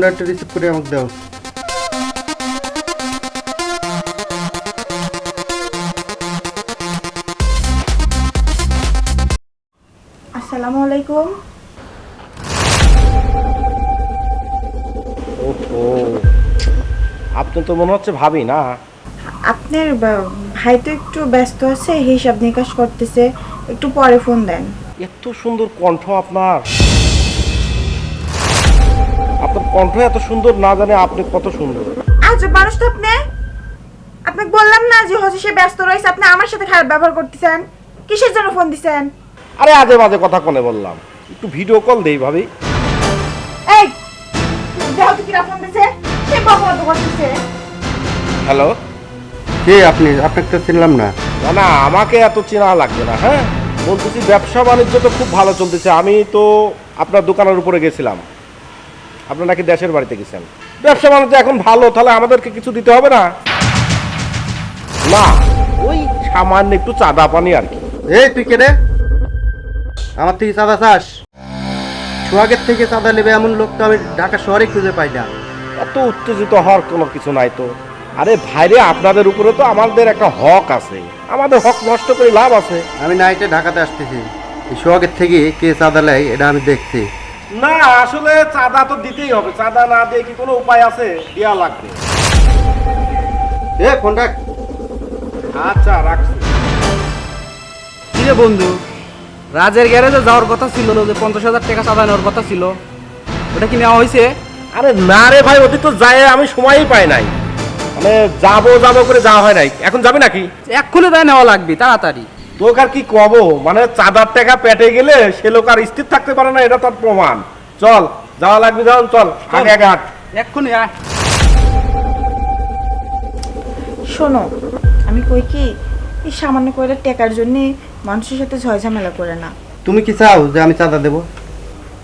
ফোনটা রিসিভ করে আমাকে দাও আসসালামু আলাইকুম। ওহো আপনি তো মনে হচ্ছে ভাবি না? আপনার বা- ভাই তো একটু ব্যস্ত আছে হিসাব নিকাশ করতেছে একটু পরে ফোন দেন। এত সুন্দর কণ্ঠ আপনার। কণ্ঠ এত সুন্দর না জানে আপনি কত সুন্দর। আজ মানুষ তো আপনি? আপনাকে বললাম না যে হচ্ছে সে ব্যস্ত রয়েছে আপনি আমার সাথে খারাপ ব্যবহার করতেছেন। কিসের জন্য ফোন দিছেন? আরে আজে বাজে কথা কোনে বললাম। একটু ভিডিও কল দেই ভাবি। এই দেহ তো কিরা ফোন দিছে। সে বকবক করতেছে। হ্যালো কে আপনি? আপনাকে তো চিনলাম না। না না আমাকে এত চেনা লাগবে না হ্যাঁ? বলতেছি ব্যবসা বাণিজ্য তো খুব ভালো চলতেছে। আমি তো আপনার দোকানের উপরে গেছিলাম। আপনার নাকি দেশের বাড়িতে গেছেন? ব্যবসা বাণিজ্য এখন ভালো তাহলে আমাদেরকে কিছু দিতে হবে না? না ওই সামান্য একটু চাঁদা পানি আর কি। এই তুই কে রে? আমার থেকে চাঁদা চাস? সোহাগের থেকে চাঁদা নেবে এমন লোক তো আমি ঢাকা শহরে খুঁজে পাই না। এত উত্তেজিত হওয়ার কোনো কিছু নাই তো। আরে ভাইরে আপনাদের উপরে তো আমাদের একটা হক আছে। আমাদের হক নষ্ট করে লাভ আছে। আমি নাইটে ঢাকাতে আসতেছি। এই সোহাগের থেকে কে চাঁদা নেয় এটা আমি দেখছি। না আসলে চাঁদা তো দিতেই হবে। চাঁদা না দিয়ে কি কোনো উপায় আছে? দেওয়া লাগবে। এ ফোন রাখ। আচ্ছা রাখছি। কিরে বন্ধু? রাজের গ্যারেজে যাওয়ার কথা ছিল না যে পঞ্চাশ হাজার টাকা চাঁদা নেওয়ার কথা ছিল। ওটা কি নেওয়া হয়েছে? আরে না রে ভাই ওদের তো যায় আমি সময়ই পাই নাই। মানে যাব যাব করে যাওয়া হয় নাই। এখন যাবে নাকি? এক্ষুনি তাই নেওয়া লাগবে তাড়াতাড়ি। তোকে আর কি কব মানে চাঁদার টাকা পেটে গেলে সে লোক আর স্থির থাকতে পারে না এটা তার প্রমাণ। চল যাওয়া লাগবে যখন চল আগে আগে হাট। এক্ষুনি আয়। শোনো আমি কই কি এই সামান্য কয়টা টাকার জন্য মানুষের সাথে ঝয়ঝামেলা করে না। তুমি কি চাও যে আমি চাঁদা দেবো?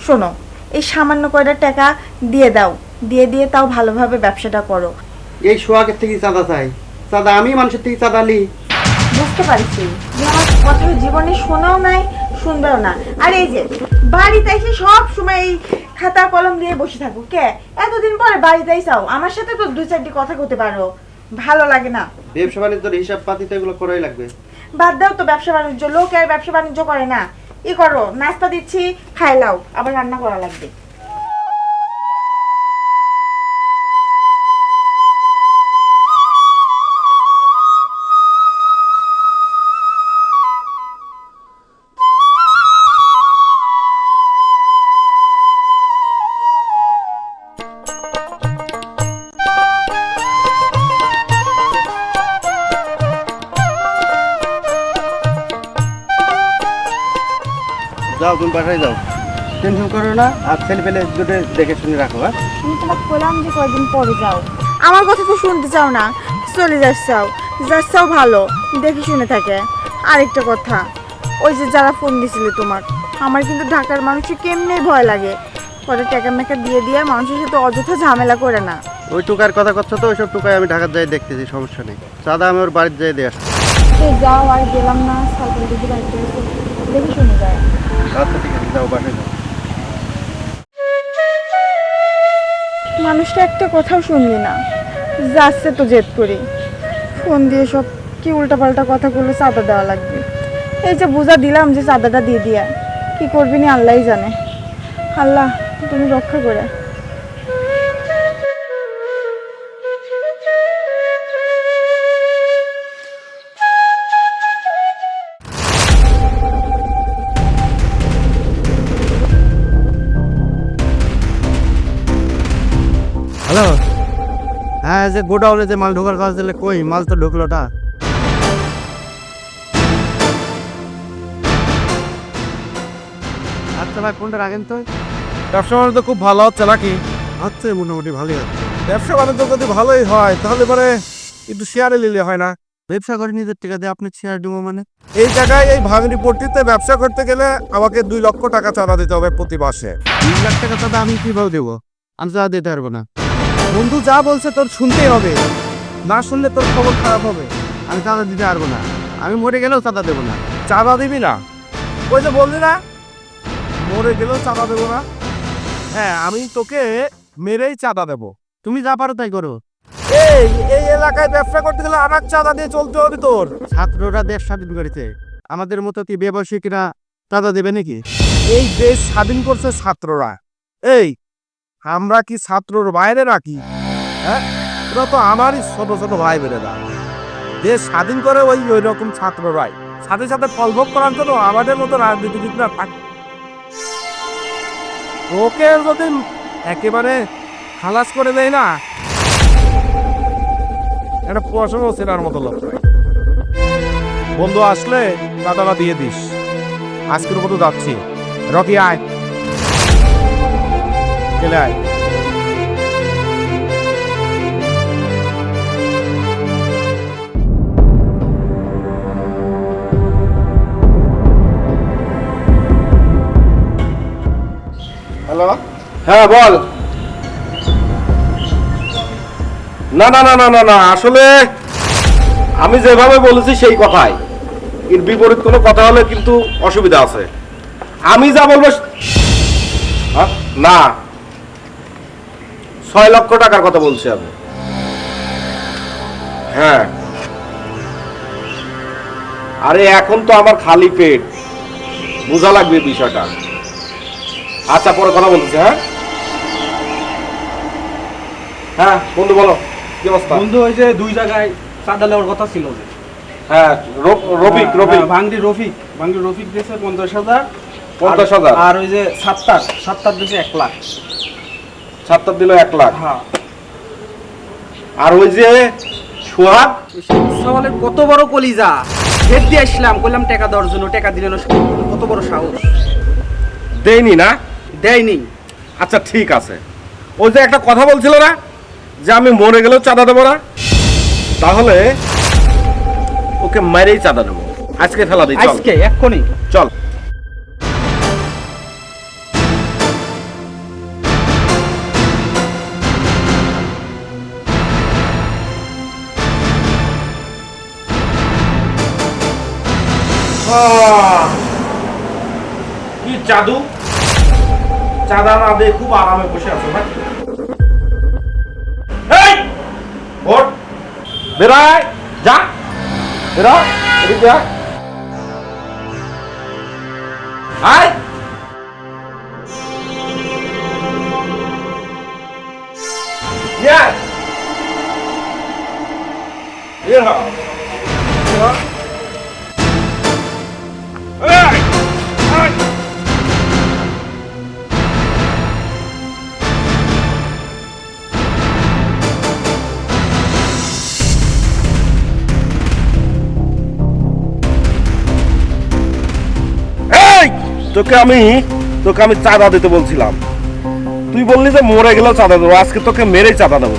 শোনো এই সামান্য কয়টা টাকা দিয়ে দাও। দিয়ে দিয়ে তাও ভালোভাবে ব্যবসাটা করো। এই সোয়াগের থেকে চাঁদা চাই। চাঁদা আমি মানুষের থেকে চাঁদা লি বুঝতে পারছি। যে আমার কথা জীবনে শোনাও নাই শুনবেও না। আর এই যে বাড়িতে এসে সব সময় এই খাতা কলম দিয়ে বসে থাকো কে? এতদিন পরে বাড়িতে চাও আমার সাথে তো দুই চারটি কথা করতে পারো। ভালো লাগে না। ব্যবসা বাণিজ্যের হিসাব পাতি তো এগুলো করাই লাগবে। বাদ দাও তো ব্যবসা বাণিজ্য লোক আর ব্যবসা বাণিজ্য করে না। ই করো নাস্তা দিচ্ছি খাইলাও আবার রান্না করা লাগবে। যাও তুমি বাসায় যাও। টেনশন করো না আর ছেলে পেলে দুটো দেখে শুনে রাখো হ্যাঁ? বললাম যে কয়েকদিন পরে যাও। আমার কথা তো শুনতে চাও না চলে যাচ্ছাও যাচ্ছাও ভালো দেখে শুনে থাকে। আরেকটা কথা ওই যে যারা ফোন দিছিলে তোমার আমার কিন্তু ঢাকার মানুষের কেমনে ভয় লাগে? পরে টাকা মেকা দিয়ে দিয়ে মানুষের সাথে অযথা ঝামেলা করে না। ওই টুকার কথা করছ তো ওইসব টুকায় আমি ঢাকার যাই দেখতেছি সমস্যা নেই। চাঁদা আমি ওর বাড়িতে যাই দিয়ে আসছি যাও আর গেলাম না সাইকেল দিদি বাড়িতে দেখে শুনে যায় মানুষটা একটা কথাও শুনলি না। যাচ্ছে তো জেদ করি ফোন দিয়ে সব কি উল্টাপাল্টা কথাগুলো চাঁদা দেওয়া লাগবে। এই যে বোঝা দিলাম যে চাঁদাটা দিয়ে দিয়া কি করবি নি, আল্লাহই জানে। আল্লাহ, তুমি রক্ষা করে হ্যাঁ যে গোডাউনে যে মাল ঢোকার কাজ দিলে কই? মাল তো আচ্ছা ভাই ফোনটা রাখেন তো? ব্যবসা বাণিজ্য খুব ভালো হচ্ছে নাকি? হচ্ছে মোটামুটি ভালোই হচ্ছে। ব্যবসা বাণিজ্য যদি ভালোই হয় তাহলে পরে একটু শেয়ারে নিলে হয় না? ব্যবসা করে নিজের টাকা দিয়ে আপনি শেয়ার দিব মানে? এই জায়গায় এই পট্টিতে ব্যবসা করতে গেলে আমাকে দুই লক্ষ টাকা চাঁদা দিতে হবে প্রতি মাসে। তিন লাখ টাকা চাঁদা আমি কীভাবে দেবো? আমি চাঁদা দিতে পারব না। বন্ধু যা বলছে তোর শুনতেই হবে। না শুনলে তোর খবর খারাপ হবে। আমি চাঁদা দিতে পারব না। আমি মরে গেলেও চাঁদা দেবো না। চাঁদা দিবি না? ওই যে বললি না? মরে গেলেও চাঁদা দেবো না। হ্যাঁ আমি তোকে মেরেই চাঁদা দেব। তুমি যা পারো তাই করো। এই এই এলাকায় ব্যবসা করতে গেলে আমার চাঁদা দিয়ে চলতে হবে তোর। ছাত্ররা দেশ স্বাধীন করেছে। আমাদের মতো কি ব্যবসায়িকরা চাঁদা দেবে নাকি? এই দেশ স্বাধীন করছে ছাত্ররা। এই আমরা কি ছাত্রর বাইরে রাখি হ্যাঁ? তোরা তো আমারই ছোট ছোট ভাই বেড়েরা দেশ স্বাধীন করে ওই ওই রকম ছাত্ররাই সাথে সাথে ফলভোগ করার জন্য আমাদের মতো রাজনীতিবিদরা থাক। ওকে যদি একেবারে খালাস করে দেয় না, একটা পড়াশোনা চেনার মতো লোক। বন্ধু, আসলে টাকাটা দিয়ে দিস। আজকের মতো যাচ্ছি। রকি, আয়। চলে আয় হ্যালো? হ্যাঁ বল। না না না না না না আসলে আমি যেভাবে বলেছি সেই কথাই। এর বিপরীত কোনো কথা হলে কিন্তু অসুবিধা আছে। আমি যা বলব হ্যাঁ? না। ছয় লক্ষ টাকার কথা বলছি আমি। হ্যাঁ। আরে এখন তো আমার খালি পেট। বোঝা লাগবে বিষয়টা। আচ্ছা পরে কথা বলতেছি হ্যাঁ? হ্যাঁ বন্ধু বলো কি অবস্থা? বন্ধু ওই যে দুই জায়গায় চাঁদা নেওয়ার কথা ছিল যে। হ্যাঁ রফিক হ্যাঁ, রফিক। হ্যাঁ, ভাঙ্গি রফিক। ভাঙ্গি রফিক দিয়েছে পঞ্চাশ হাজার। পঞ্চাশ হাজার। আর ওই যে সাতটার সাতটার দিয়েছে এক লাখ। সাতটার দিল এক লাখ। হ্যাঁ। আর ওই যে সোহাগ সওয়ালের কত বড় কলিজা? দিয়ে আসলাম বললাম টাকা দেওয়ার জন্য টাকা দিলেন না কত বড় সাহস। দেয়নি না? দেয়নি। আচ্ছা ঠিক আছে। ওই যে একটা কথা বলছিল না যে আমি মরে গেলেও চাঁদা দেবো না তাহলে ওকে মেরেই চাঁদা দেবো। আজকে ফেলা দিই আজকে এক্ষুনি। চল। কি জাদু চাঁদা না দিয়ে খুব আরামে বসে আছো না এই ওঠ বেরায় যা বেরা এদিকে যা আয় Yes. Here. Here. তোকে আমি তোকে আমি চাঁদা দিতে বলছিলাম। তুই বললি যে মরে গেলেও চাঁদা দেবো, আজকে তোকে মেরেই চাঁদা দেবো।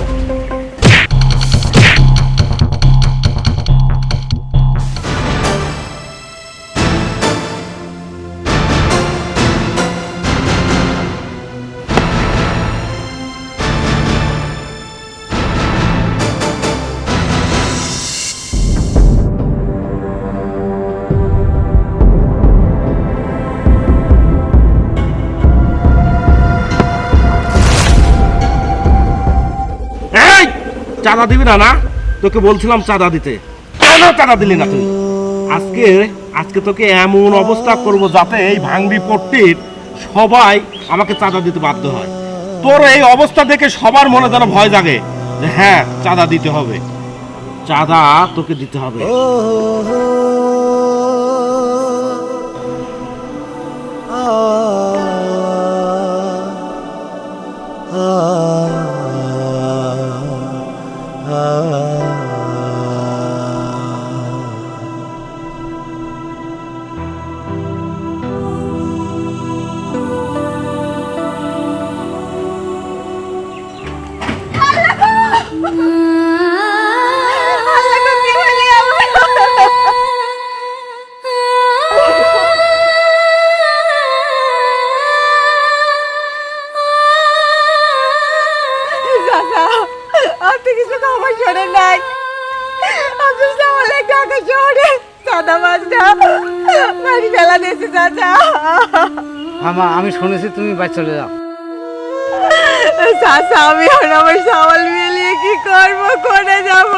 চাঁদা দিবি না না? তোকে বলছিলাম চাঁদা দিতে। কেন চাঁদা দিলি না তুই? আজকে আজকে তোকে এমন অবস্থা করব যাতে এই ভাঙড়ি পট্টির সবাই আমাকে চাঁদা দিতে বাধ্য হয়। তোর এই অবস্থা দেখে সবার মনে যেন ভয় জাগে যে হ্যাঁ চাঁদা দিতে হবে। চাঁদা তোকে দিতে হবে। আমা আমি শুনেছি তুমি বাড়ি চলে যাও। আমি আমার সামাল কি করব করে যাব?